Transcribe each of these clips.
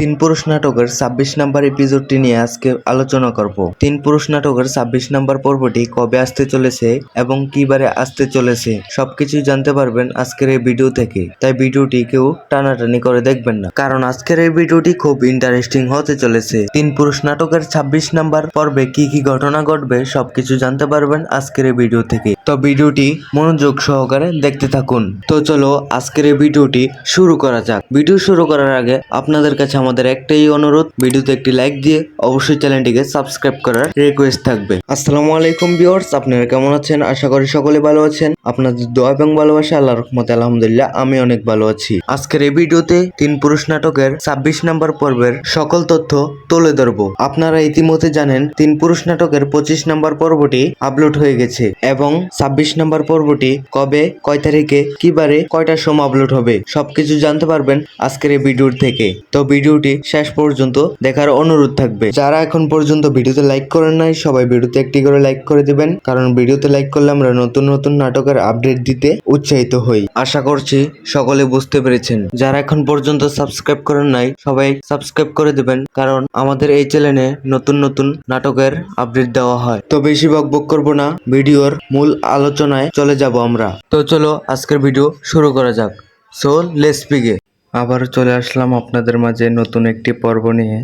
তিন পুরুষ নাটকের ছাব্বিশ নাম্বার এপিসোডটি নিয়ে আজকে আলোচনা করব। তিন পুরুষ নাটকের ছাব্বিশ নাম্বার পর্বটি কবে আসতে চলেছে এবং কিবারে আসতে চলেছে, সবকিছুই জানতে পারবেন আজকের এই ভিডিও থেকে। তাই ভিডিওটি কেউ টানাটানি করে দেখবেন না। কারণ আজকের এই ভিডিওটি খুব ইন্টারেস্টিং হতে চলেছে। তিন পুরুষ নাটকের ছাব্বিশ নাম্বার পর্বে কি কি ঘটনা ঘটবে, সবকিছু জানতে পারবেন আজকের এই ভিডিও থেকে। তো ভিডিওটি মনোযোগ সহকারে দেখতে থাকুন। তো চলো আজকের এই ভিডিওটি শুরু করা যাক। ভিডিও শুরু করার আগে আপনাদের কাছে আমাদের একটাই অনুরোধ, ভিডিওতে একটি লাইক দিয়ে অবশ্যই চ্যানেলটিকে সাবস্ক্রাইব করার রিকোয়েস্ট থাকবে। আসসালামু আলাইকুম ভিউয়ার্স আপনারা কেমন আছেন? আশা করি সকলে ভালো আছেন। আপনাদের দোয়া এবং ভালোবাসা আল্লাহ রহমতে আলহামদুলিল্লাহ আমি অনেক ভালো আছি। আজকের এই ভিডিওতে তিন পুরুষ নাটকের ছাব্বিশ নম্বর পর্বের সকল তথ্য তুলে ধরবো। আপনারা ইতিমধ্যে জানেন, তিন পুরুষ নাটকের পঁচিশ নম্বর পর্বটি আপলোড হয়ে গেছে এবং ছাব্বিশ নম্বর পর্বটি কবে, কয় তারিখে, কিবারে, কয়টার সময় আপলোড হবে, সবকিছু জানতে পারবেন আজকের এই ভিডিওর থেকে। তো ভিডিওটি শেষ পর্যন্ত দেখার অনুরোধ থাকবে। যারা এখন পর্যন্ত ভিডিওতে লাইক করেন নাই, সবাই ভিডিওতে একটি করে লাইক করে দিবেন, কারণ ভিডিওতে লাইক করলে আমরা নতুন নতুন নাটকের আপডেট দিতে উৎসাহিত হই। আশা করছি সকলে বুঝতে পেরেছেন। যারা এখন পর্যন্ত সাবস্ক্রাইব করেন নাই, সবাই সাবস্ক্রাইব করে দিবেন, কারণ আমাদের এই চ্যানেলে নতুন নতুন নাটকের আপডেট দেওয়া হয়। তো বেশি বকবক করব না, ভিডিওর মূল আলোচনায় চলে যাব আমরা। তো চলো আজকের ভিডিও শুরু করা যাক। সো লেটস বিগে আবার চলে আসলাম আপনাদের মাঝে নতুন একটি পর্ব নিয়ে।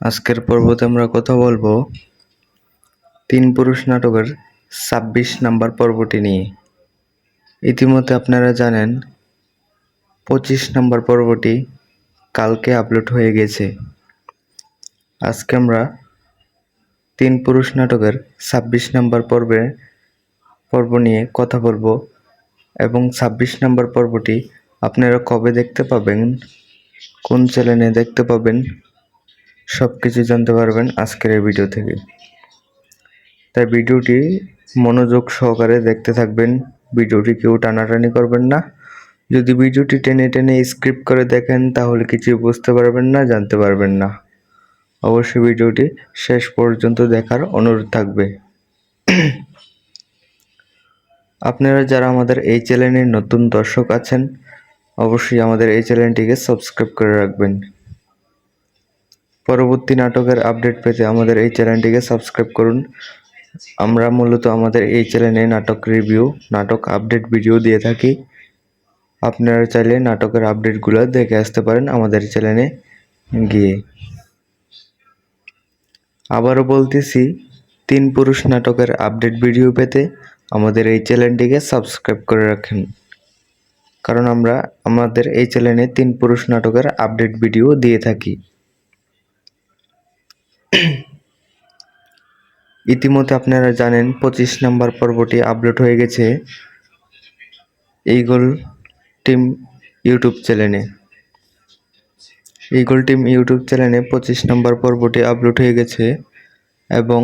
আজকের পর্বতে আমরা কথা বলব তিন পুরুষ নাটকের ছাব্বিশ নাম্বার পর্বটি নিয়ে। ইতিমধ্যে আপনারা জানেন, পঁচিশ নাম্বার পর্বটি কালকে আপলোড হয়ে গেছে। আজকে আমরা তিন পুরুষ নাটকের ছাব্বিশ নাম্বার পর্বে পর্ব নিয়ে কথা বলব এবং ছাব্বিশ নাম্বার পর্বটি আপনারা কবে দেখতে পাবেন? কোন চ্যানেলে দেখতে পাবেন? সব কিছু জানতে পারবেন আজকের এই ভিডিও থেকে। তাই ভিডিওটি মনোযোগ সহকারে দেখতে থাকবেন। ভিডিওটি কেউ টানাটানি করবেন না। যদি ভিডিওটি টেনে টেনে স্ক্রিপ্ট করে দেখেন, তাহলে কিছুই বুঝতে পারবেন না, জানতে পারবেন না। অবশ্যই ভিডিওটি শেষ পর্যন্ত দেখার অনুরোধ থাকবে। আপনারা যারা আমাদের এই চ্যানেলের নতুন দর্শক আছেন অবশ্যই আমাদের এই চ্যানেলটিকে সাবস্ক্রাইব করে রাখবেন। পরবর্তী নাটকের আপডেট পেতে আমাদের এই চ্যানেলটিকে সাবস্ক্রাইব করুন। আমরা মূলত আমাদের এই চ্যানেলে নাটক রিভিউ, নাটক আপডেট ভিডিও দিয়ে থাকি। আপনারা চাইলে নাটকের আপডেটগুলো দেখে আসতে পারেন আমাদের চ্যানেলে গিয়ে। আবারও বলতেছি, তিন পুরুষ নাটকের আপডেট ভিডিও পেতে আমাদের এই চ্যানেলটিকে সাবস্ক্রাইব করে রাখেন। কারণ আমরা আমাদের এই চ্যানেলে তিন পুরুষ নাটকের আপডেট ভিডিও দিয়ে থাকি। ইতিমধ্যে আপনারা জানেন, পঁচিশ নম্বর পর্বটি আপলোড হয়ে গেছে এইগোল টিম ইউটিউব চ্যানেলে। ইগল টিম ইউটিউব চ্যানেলে পঁচিশ নম্বর পর্বটি আপলোড হয়ে গেছে এবং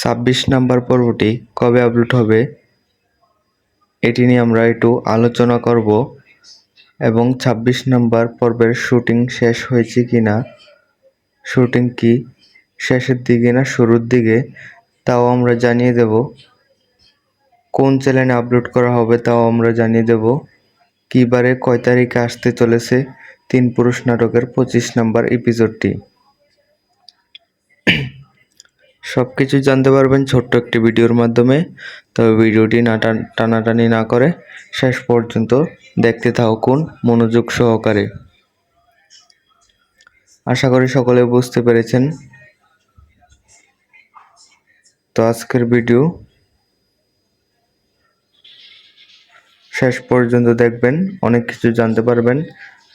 ছাব্বিশ নম্বর পর্বটি কবে আপলোড হবে এটি নিয়ে আমরা একটু আলোচনা করব এবং ছাব্বিশ নম্বর পর্বের শুটিং শেষ হয়েছে কি না শুটিং কি শেষের দিকে না শুরুর দিকে, তাও আমরা জানিয়ে দেব। কোন চ্যানেলে আপলোড করা হবে তাও আমরা জানিয়ে দেব। কিবারে কয় তারিখে আসতে চলেছে তিন পুরুষ নাটকের পঁচিশ নম্বর এপিসোডটি। সব কিছু জানতে পারবেন ছোট্ট একটি ভিডিওর মাধ্যমে। তবে ভিডিওটি না টান- টানাটানি না করে শেষ পর্যন্ত দেখতে থাকুন মনোযোগ সহকারে। আশা করি সকলে বুঝতে পেরেছেন। তো আজকের ভিডিও শেষ পর্যন্ত দেখবেন, অনেক কিছু জানতে পারবেন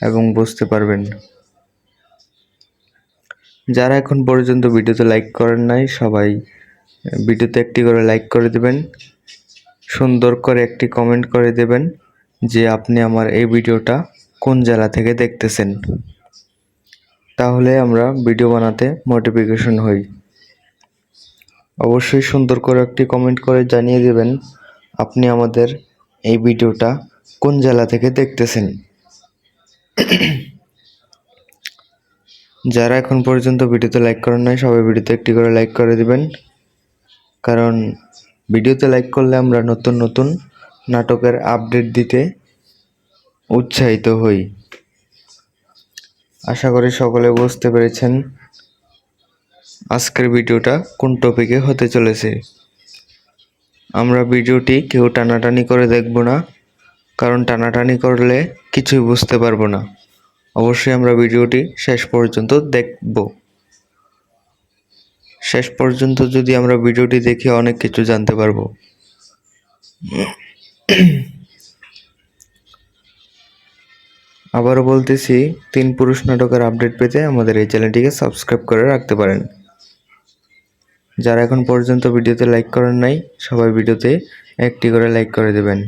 এবং বুঝতে পারবেন। যারা এখন পর্যন্ত ভিডিওতে লাইক করেন নাই, সবাই ভিডিওতে একটি করে লাইক করে দেবেন। সুন্দর করে একটি কমেন্ট করে দেবেন যে আপনি আমার এই ভিডিওটা কোন জেলা থেকে দেখতেছেন। তাহলে আমরা ভিডিও বানাতে মোটিফিকেশন হই। অবশ্যই সুন্দর করে একটি কমেন্ট করে জানিয়ে দেবেন আপনি আমাদের এই ভিডিওটা কোন জেলা থেকে দেখতেছেন। যারা এখন পর্যন্ত ভিডিওতে লাইক করেন নাই, সবাই ভিডিওতে একটি করে লাইক করে দিবেন। কারণ ভিডিওতে লাইক করলে আমরা নতুন নতুন নাটকের আপডেট দিতে উৎসাহিত হই। আশা করি সকলে বুঝতে পেরেছেন আজকের ভিডিওটা কোন টপিকে হতে চলেছে। আমরা ভিডিওটি কেউ টানাটানি করে দেখব না, কারণ টানাটানি করলে কিছুই বুঝতে পারব না। অবশ্যই আমরা ভিডিওটি শেষ পর্যন্ত দেখব। শেষ পর্যন্ত যদি আমরা ভিডিওটি দেখে অনেক কিছু জানতে পারব। আবারও বলতেছি, তিন পুরুষ নাটকের আপডেট পেতে আমাদের এই চ্যানেলটিকে সাবস্ক্রাইব করে রাখতে পারেন। যারা এখন পর্যন্ত ভিডিওতে লাইক করেন নাই, সবাই ভিডিওতে একটি করে লাইক করে দেবেন।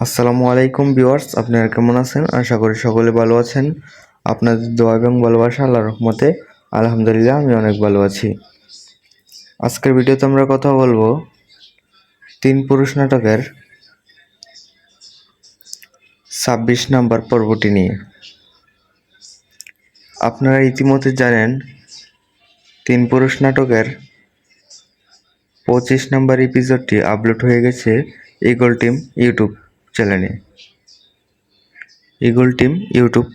আসসালামু আলাইকুম ভিউয়ার্স, আপনারা কেমন আছেন? আশা করি সকলে ভালো আছেন। আপনাদের দোয়া এবং ভালোবাসা আল্লাহর রহমতে। আলহামদুলিল্লাহ, আমি অনেক ভালো আছি। আজকের ভিডিওতে আমরা কথা বলব তিন পুরুষ নাটকের ছাব্বিশ নাম্বার পর্বটি নিয়ে। আপনারা ইতিমধ্যে জানেন, তিন পুরুষ নাটকের পঁচিশ নাম্বার এপিসোডটি আপলোড হয়ে গেছে ইগল টিম ইউটিউব চ্যানেলে। ইগল টিম ইউটিউব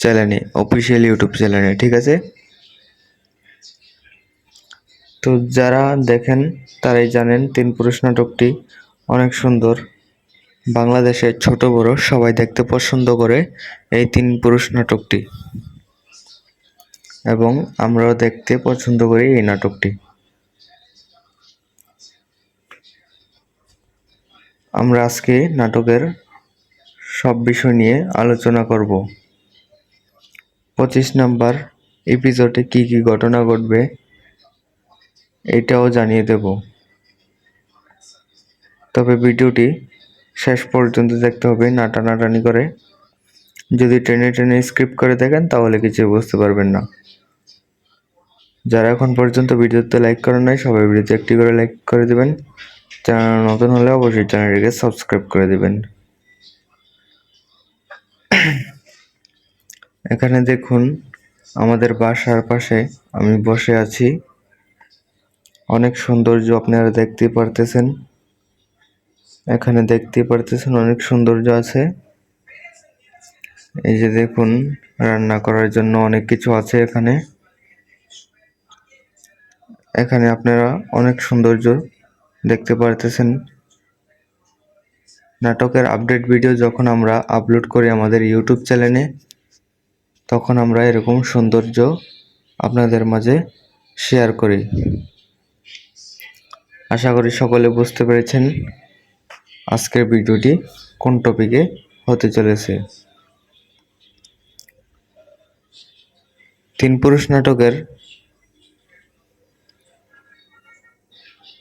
চ্যানেলে, অফিসিয়াল ইউটিউব চ্যানেলে, ঠিক আছে? তো যারা দেখেন, তারাই জানেন তিন পুরুষ নাটকটি অনেক সুন্দর। বাংলাদেশের ছোট বড় সবাই দেখতে পছন্দ করে এই তিন পুরুষ নাটকটি। এবং আমরাও দেখতে পছন্দ করি এই নাটকটি। আমরা আজকে নাটকের সব বিষয় নিয়ে আলোচনা করব। পঁচিশ নাম্বার এপিসোডে কি কি ঘটনা ঘটবে, এটাও জানিয়ে দেব। তবে ভিডিওটি শেষ পর্যন্ত দেখতে হবে না টানাটানি করে। যদি ট্রেনে টেনে স্ক্রিপ্ট করে দেখেন, তাহলে কিছু বুঝতে পারবেন না। যারা এখন পর্যন্ত ভিডিওতে লাইক করেন নাই, সবাই ভিডিওতে একটি করে লাইক করে দেবেন। চ্যানেল নতুন হলে অবশ্যই চ্যানেলটিকে সাবস্ক্রাইব করে দেবেন। এখানে দেখুন, আমাদের বাসার পাশে আমি বসে আছি। অনেক সৌন্দর্য আপনারা দেখতে পারতেছেন। এখানে দেখতে পারতেছেন অনেক সৌন্দর্য আছে। এই যে দেখুন, রান্না করার জন্য অনেক কিছু আছে এখানে। এখানে আপনারা অনেক সৌন্দর্য দেখতে পারতেছেন। নাটকের আপডেট ভিডিও যখন আমরা আপলোড করি আমাদের ইউটিউব চ্যানেলে তখন আমরা এরকম সৌন্দর্য আপনাদের মাঝে শেয়ার করি। আশা করি সকলে বুঝতে পেরেছেন আজকের ভিডিওটি কোন টপিকে হতে চলেছে। তিন পুরুষ নাটকের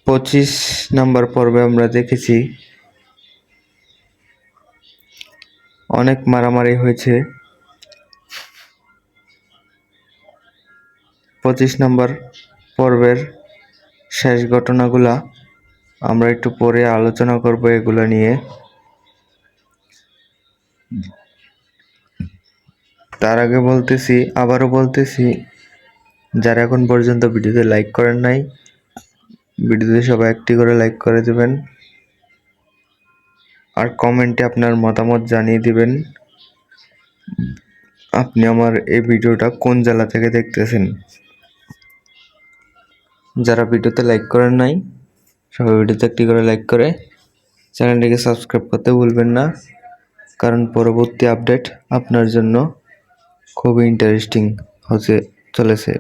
পঁচিশ নাম্বার পর্বে আমরা দেখেছি অনেক মারামারি হয়েছে। পঁচিশ নাম্বার পর্বের শেষ ঘটনাগুলা আমরা একটু পরে আলোচনা করব এগুলো নিয়ে। তার আগে বলতেছি, আবারও বলতেছি, যারা এখন পর্যন্ত ভিডিওতে লাইক করেন নাই ভিডিওতে সবাই একটি করে লাইক করে দেবেন। আর কমেন্টে আপনার মতামত জানিয়ে দিবেন। আপনি আমার এই ভিডিওটা কোন জেলা থেকে দেখতেছেন? যারা ভিডিওতে লাইক করেন নাই, সবাই ভিডিওতে একটি করে লাইক করে চ্যানেলটিকে সাবস্ক্রাইব করতে ভুলবেন না। কারণ পরবর্তী আপডেট আপনার জন্য খুবই ইন্টারেস্টিং হতে চলেছে।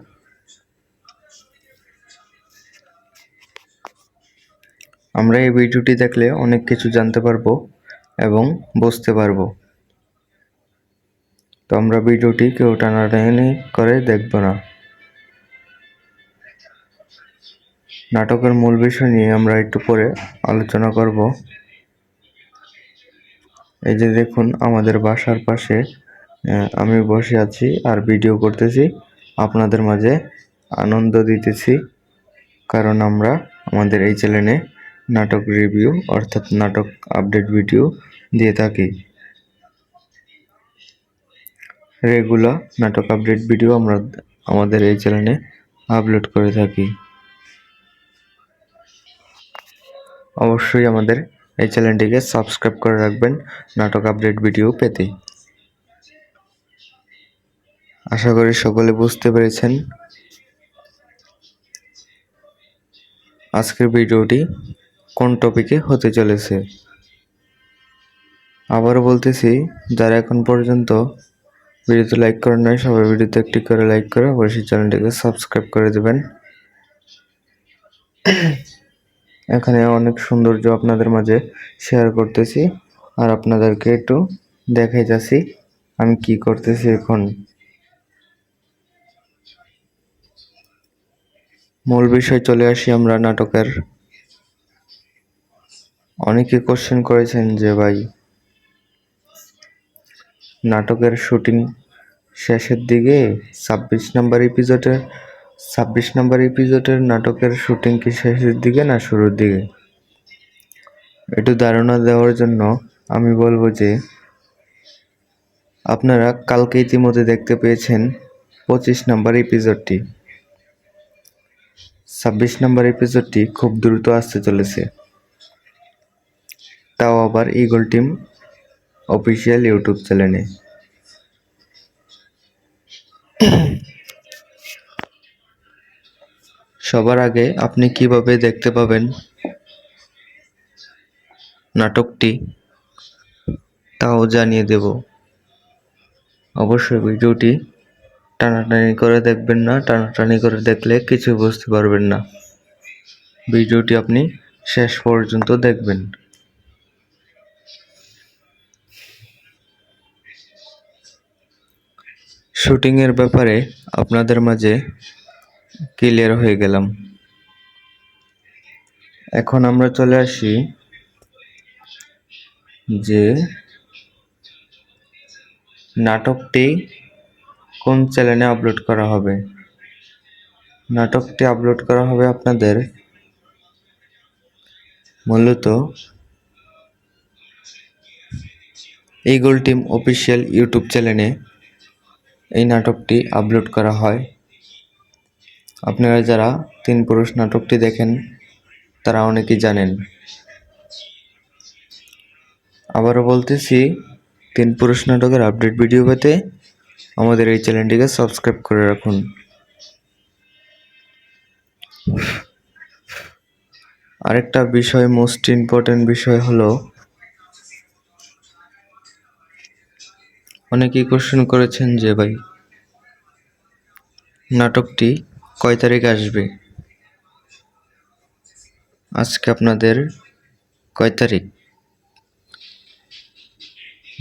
আমরা এই ভিডিওটি দেখলে অনেক কিছু জানতে পারব এবং বুঝতে পারব। তো আমরা ভিডিওটি কেউ টানাটানি করে দেখব না। নাটকের মূল বিষয় নিয়ে আমরা একটু পরে আলোচনা করব। এই যে দেখুন, আমাদের বাসার পাশে আমি বসে আছি আর ভিডিও করতেছি। আপনাদের মাঝে আনন্দ দিতেছি, কারণ আমরা আমাদের এই চ্যানেলে নাটক রিভিউ অর্থাৎ নাটক আপডেট ভিডিও দিয়ে থাকি। রেগুলার নাটক আপডেট ভিডিও আমরা আমাদের এই চ্যানেলে আপলোড করে থাকি। অবশ্যই আমাদের এই চ্যানেলটিকে সাবস্ক্রাইব করে রাখবেন নাটক আপডেট ভিডিও পেতে। আশা করি সকলে বুঝতে পেরেছেন। আজকের ভিডিওটি কোন টপিকে হতে চলেছে? আবারও বলতেছি, যারা এখন পর্যন্ত ভিডিওতে লাইক করেন নাই, সবাই ভিডিওতে একটি করে লাইক করে অবশ্যই চ্যানেলটিকে সাবস্ক্রাইব করে দেবেন। এখানে অনেক সৌন্দর্য আপনাদের মাঝে শেয়ার করতেছি, আর আপনাদেরকে একটু দেখাই যাচ্ছি, আমি কি করতেছি এখন। মূল বিষয় চলে আসি আমরা নাটকের অনেকে কোশ্চেন করেছেন যে ভাই, নাটকের শুটিং শেষের দিকে ছাব্বিশ নাম্বার এপিসোডের ছাব্বিশ নাম্বার এপিসোডের নাটকের শুটিং কি শেষের দিকে না শুরুর দিকে? একটু ধারণা দেওয়ার জন্য আমি বলব যে, আপনারা কালকে ইতিমধ্যে দেখতে পেয়েছেন পঁচিশ নাম্বার এপিসোডটি ছাব্বিশ নাম্বার এপিসোডটি খুব দ্রুত আসতে চলেছে। তাও আবার ইগল টিম অফিসিয়াল ইউটিউব চ্যানেলে সবার আগে আপনি কীভাবে দেখতে পাবেন নাটকটি, তাও জানিয়ে দেব। অবশ্যই ভিডিওটি টানাটানি করে দেখবেন না, টানাটানি করে দেখলে কিছু বুঝতে পারবেন না। ভিডিওটি আপনি শেষ পর্যন্ত দেখবেন। শুটিংয়ের ব্যাপারে আপনাদের মাঝে ক্লিয়ার হয়ে গেলাম। এখন আমরা চলে আসি যে নাটকটি কোন চ্যানেলে আপলোড করা হবে? নাটকটি আপলোড করা হবে আপনাদের মূলত ইগল টিম অফিসিয়াল ইউটিউব চ্যানেলে এই নাটকটি আপলোড করা হয়। আপনারা যারা তিন পুরুষ নাটকটি দেখেন, তারা অনেকেই জানেন। আবারও বলতেছি, তিন পুরুষ নাটকের আপডেট ভিডিও পেতে আমাদের এই চ্যানেলটিকে সাবস্ক্রাইব করে রাখুন। আরেকটা বিষয় মোস্ট ইম্পর্টেন্ট বিষয় হলো অনেকেই কোশ্চেন করেছেন যে ভাই, নাটকটি কয় তারিখ আসবে? আজকে আপনাদের কয় তারিখ?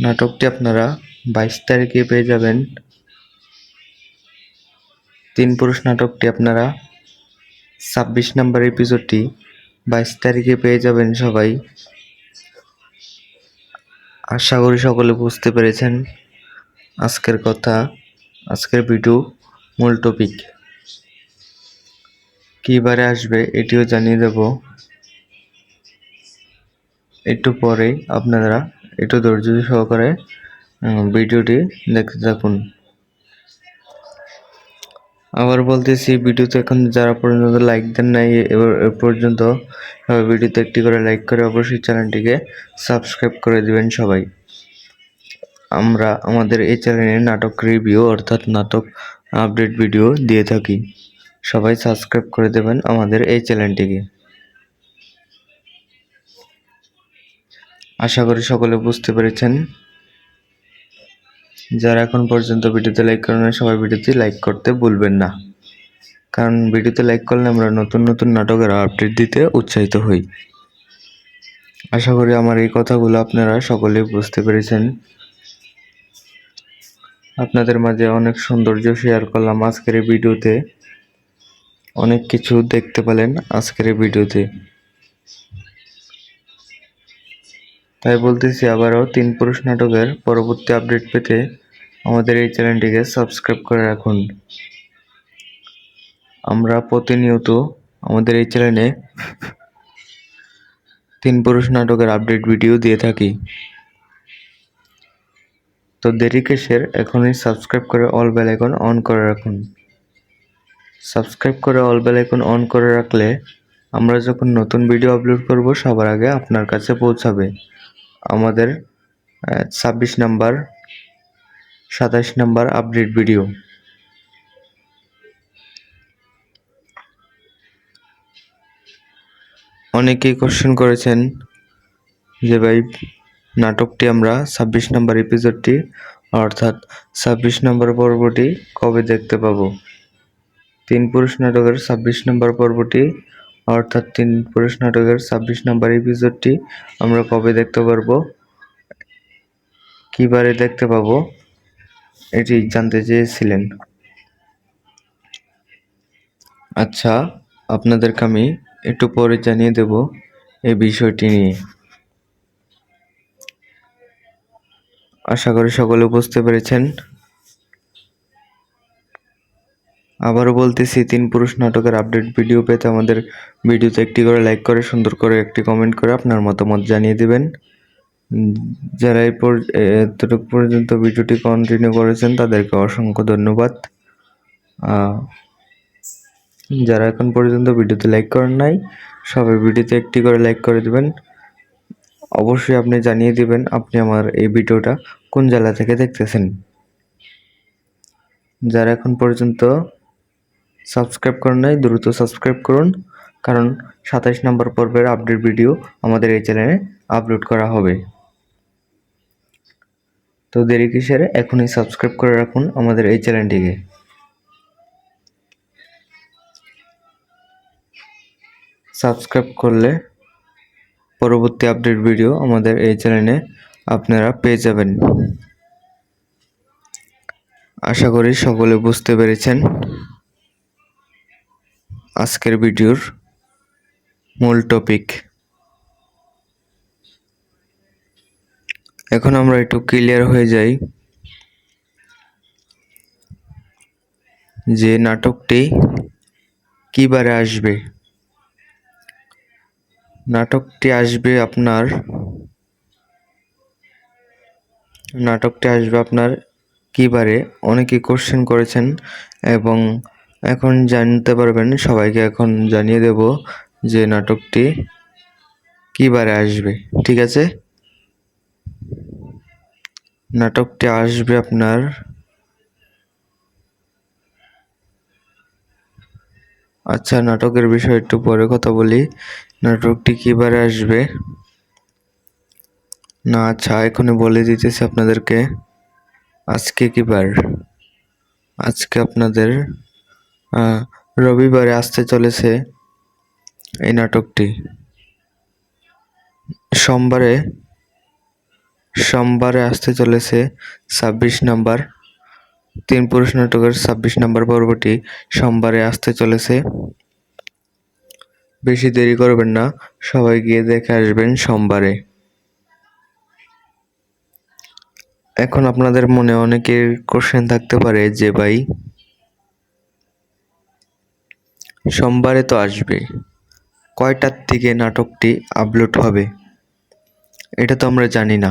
নাটকটি আপনারা বাইশ তারিখে পেয়ে যাবেন। তিন পুরুষ নাটকটি আপনারা ছাব্বিশ নাম্বার এপিসোডটি বাইশ তারিখে পেয়ে যাবেন সবাই। আশা করি সকলে বুঝতে পেরেছেন। আজকের কথা, আজকের ভিডিও মূল টপিক কী বারে আসবে এটিও জানিয়ে দেব। একটু পরেই আপনারা একটু ধৈর্য সহকারে ভিডিওটি দেখতে থাকুন। আবার বলতেছি, ভিডিওতে এখন যারা পর্যন্ত লাইক দেন নাই, এবার পর্যন্ত ভিডিওতে একটি করে লাইক করে অবশ্যই চ্যানেলটিকে সাবস্ক্রাইব করে দিবেন সবাই। আমরা আমাদের এই চ্যানেলে নাটক রিভিউ অর্থাৎ নাটক আপডেট ভিডিও দিয়ে থাকি। সবাই সাবস্ক্রাইব করে দেবেন আমাদের এই চ্যানেলটিকে আশা করি সকলে বুঝতে পেরেছেন। যারা এখন পর্যন্ত ভিডিওতে লাইক করেন নাই, সবাই ভিডিওতে লাইক করতে ভুলবেন না। কারণ ভিডিওতে লাইক করলে আমরা নতুন নতুন নাটকের আপডেট দিতে উৎসাহিত হই। আশা করি আমার এই কথাগুলো আপনারা সকলেই বুঝতে পেরেছেন। আপনাদের মাঝে অনেক সৌন্দর্য শেয়ার করলাম আজকের ভিডিওতে। অনেক কিছু দেখতে পেলেন আজকের ভিডিওতে। তাই বলতেছি আবারও তিন পুরুষ নাটকের পরবর্তী আপডেট পেতে আমাদের এই চ্যানেলটিকে সাবস্ক্রাইব করে রাখুন। আমরা প্রতিনিয়ত আমাদের এই চ্যানেলে তিন পুরুষ নাটকের আপডেট ভিডিও দিয়ে থাকি। তো দেরি কিসের? এখনই সাবস্ক্রাইব করে অল বেল আইকন অন করে রাখুন। সাবস্ক্রাইব করে অল বেল আইকন অন করে রাখলে আমরা যখন নতুন ভিডিও আপলোড করব, সবার আগে আপনার কাছে পৌঁছাবে। আমাদের ছাব্বিশ নাম্বার, সাতাশ নাম্বার আপডেট ভিডিও অনেকেই কোশ্চেন করেছেন যে ভাই নাটকটি আমরা ছাব্বিশ নাম্বার এপিসোডটি অর্থাৎ ছাব্বিশ নম্বর পর্বটি কবে দেখতে পাবো? তিন পুরুষ নাটকের ছাব্বিশ নম্বর পর্বটি, অর্থাৎ তিন পুরুষ নাটকের ছাব্বিশ নম্বর এপিসোডটি আমরা কবে দেখতে পারব? কিবারে দেখতে পাবো? এটি জানতে চেয়েছিলেন। আচ্ছা আপনাদেরকে আমি একটু পরে জানিয়ে দেব এই বিষয়টি নিয়ে। আশা করি সকলে বুঝতে পেরেছেন। আবারও বলতেছি, তিন পুরুষ নাটকের আপডেট ভিডিও পেতে আমাদের ভিডিওতে একটি করে লাইক করে, সুন্দর করে একটি কমেন্ট করে আপনার মতামত জানিয়ে দিবেন। যারা এই এতটুকু পর্যন্ত ভিডিওটি কন্টিনিউ করেছেন, তাদেরকে অসংখ্য ধন্যবাদ। যারা এখন পর্যন্ত ভিডিওতে লাইক করেন নাই, সবাই ভিডিওতে একটি করে লাইক করে দিবেন। অবশ্যই আপনি জানিয়ে দিবেন আপনি আমার এই ভিডিওটা কোন জেলা থেকে দেখতেছেন। যারা এখন পর্যন্ত সাবস্ক্রাইব করেন নাই, দ্রুত সাবস্ক্রাইব করুন, কারণ সাতাইশ নম্বর পর্বের আপডেট ভিডিও আমাদের এই চ্যানেলে আপলোড করা হবে। তো দেরি কিসের? এখনই সাবস্ক্রাইব করে রাখুন আমাদের এই চ্যানেলটিকে। সাবস্ক্রাইব করলে পরবর্তী আপডেট ভিডিও আমাদের এই চ্যানেলে আপনারা পেয়ে যাবেন। আশা করি সকলে বুঝতে পেরেছেন। আজকের ভিডিওর মূল টপিক এখন আমরা একটু ক্লিয়ার হয়ে যাই যে নাটকটি কিবারে আসবে। নাটকটি আসবে আপনার, নাটকটি আসবে আপনার কিবারে অনেকে কোশ্চেন করেছেন এবং এখন জানতে পারবেন, সবাইকে এখন জানিয়ে দেব যে নাটকটি কিবারে আসবে, ঠিক আছে? নাটকটি আসবে আপনার আচ্ছা নাটকের বিষয়ে একটু পরে কথা বলি। নাটকটি কিবারে আসবে? না আচ্ছা এখনই বলে দিতেছি আপনাদেরকে। আজকে কিবার? আজকে আপনাদের রবিবারে আসতে চলেছে এই নাটকটি। সোমবারে সোমবারে আসতে চলেছে ছাব্বিশ নাম্বার। তিন পুরুষ নাটকের ছাব্বিশ নাম্বার পর্বটি সোমবারে আসতে চলেছে। বেশি দেরি করবেন না, সবাই গিয়ে দেখে আসবেন সোমবারে। এখন আপনাদের মনে অনেকের কোশ্চেন থাকতে পারে যে, ভাই, সোমবারে তো আসবে, কয়টার থেকে নাটকটি আপলোড হবে? এটা তো আমরা জানি না।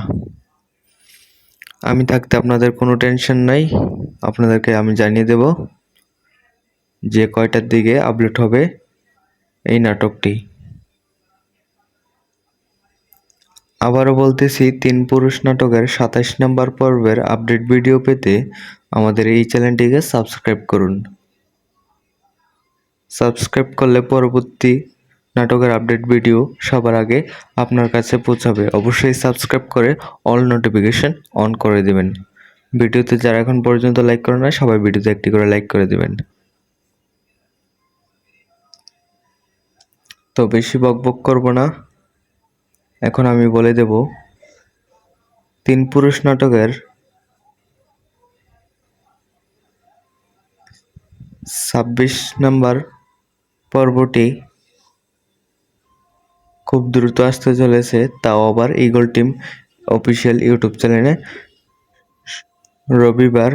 আমি থাকতে আপনাদের কোনো টেনশন নাই। আপনাদেরকে আমি জানিয়ে দেব যে কয়টার দিকে আপলোড হবে এই নাটকটি। আবারও বলতেছি, তিন পুরুষ নাটকের সাতাশ নম্বর পর্বের আপডেট ভিডিও পেতে আমাদের এই চ্যানেলটিকে সাবস্ক্রাইব করুন। সাবস্ক্রাইব করলে পরবর্তী নাটকের আপডেট ভিডিও সবার আগে আপনার কাছে পৌঁছাবে। অবশ্যই সাবস্ক্রাইব করে অল নোটিফিকেশন অন করে দেবেন। ভিডিওতে যারা এখন পর্যন্ত লাইক করে না সবাই ভিডিওতে একটি করে লাইক করে দেবেন। তো বেশি বকবক করব না। এখন আমি বলে দেব, তিন পুরুষ নাটকের ছাব্বিশ নাম্বার পর্বটি খুব দ্রুত আসতে চলেছে, তাও আবার ইগল টিম অফিসিয়াল ইউটিউব চ্যানেলে রবিবার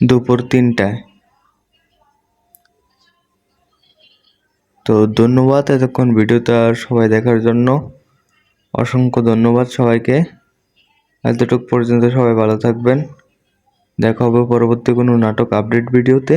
দুপুর তিনটায়। তো ধন্যবাদ এতক্ষণ ভিডিওটা সবাই দেখার জন্য। অসংখ্য ধন্যবাদ সবাইকে। এতটুক পর্যন্ত সবাই ভালো থাকবেন। দেখা হবে পরবর্তী কোনো নাটক আপডেট ভিডিওতে।